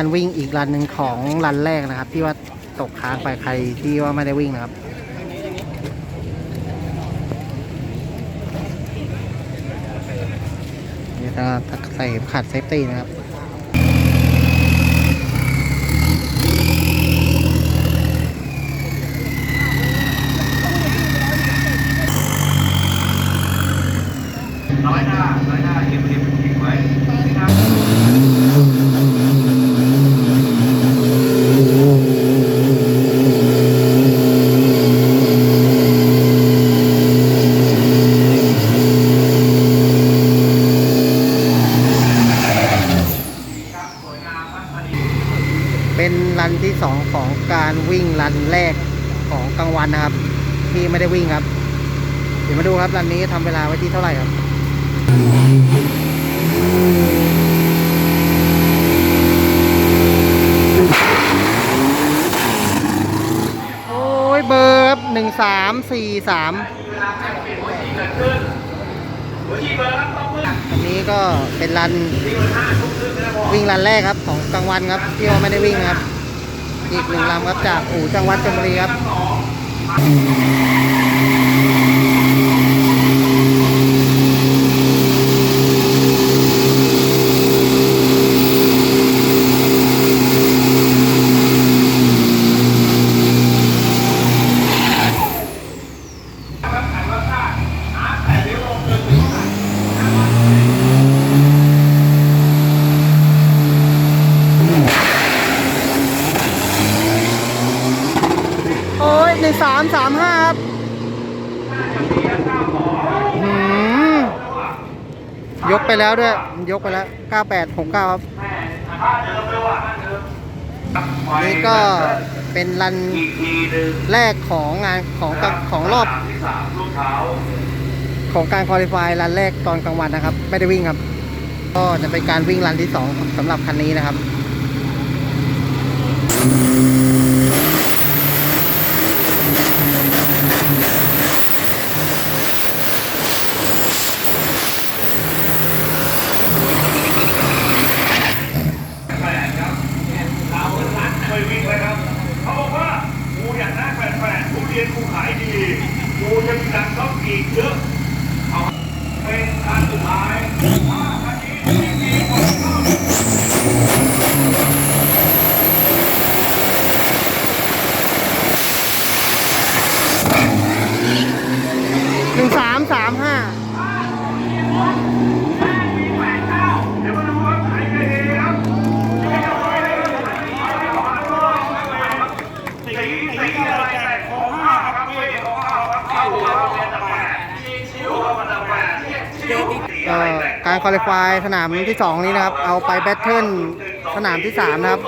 การวิ่งอีกรันหนึ่งของรันแรกนะครับ ที่ว่าตกค้างไปใครที่ว่าไม่ได้วิ่งนะครับ นี่ถ้าใส่ขัดเซฟตี้นะครับน้อยหน้าน้อยหน้าเก็บเก็บเก็บไว้ เป็นรันที่สองของการวิ่งรันแรกของกลางวันนะครับ ที่ไม่ได้วิ่งครับ เดี๋ยวมาดูครับรันนี้ทำเวลาไว้ที่เท่าไหร่ครับโอ้ยเบอร์ครับหนึ่งสามสี่สาม อันนี้ก็เป็นรันวิ่งรันแรกครับของกลางวันครับที่ว่าไม่ได้วิ่งครับ อีกหนึ่งลำครับจากอู่จังหวัดชลบุรีครับ สามสามห้าครับยกไปแล้วด้วย ยกไปแล้วเก้าแปดหกเก้าครับ นี่ก็เป็นรันแรกของงานของของรอบของการคอลิฟายรันแรกตอนกลางวันนะครับ ไม่ได้วิ่งครับ ก็จะเป็นการวิ่งรันที่สองสำหรับคันนี้นะครับ ไม่วิ่งเลยครับ เขาบอกว่ากูอยากได้แฟนๆกูเรียนกู ขายดีกูยังดังต้องอีกเยอะเอาเป็นอันสุดท้ายถ้าคันนี้ไม่มีคนเข้าหนึ่งสามสามห้า ก็การคอลิฟายสนามที่สองนี้นะครับ เอาไปแบทเทิลสนามที่สามนะครับ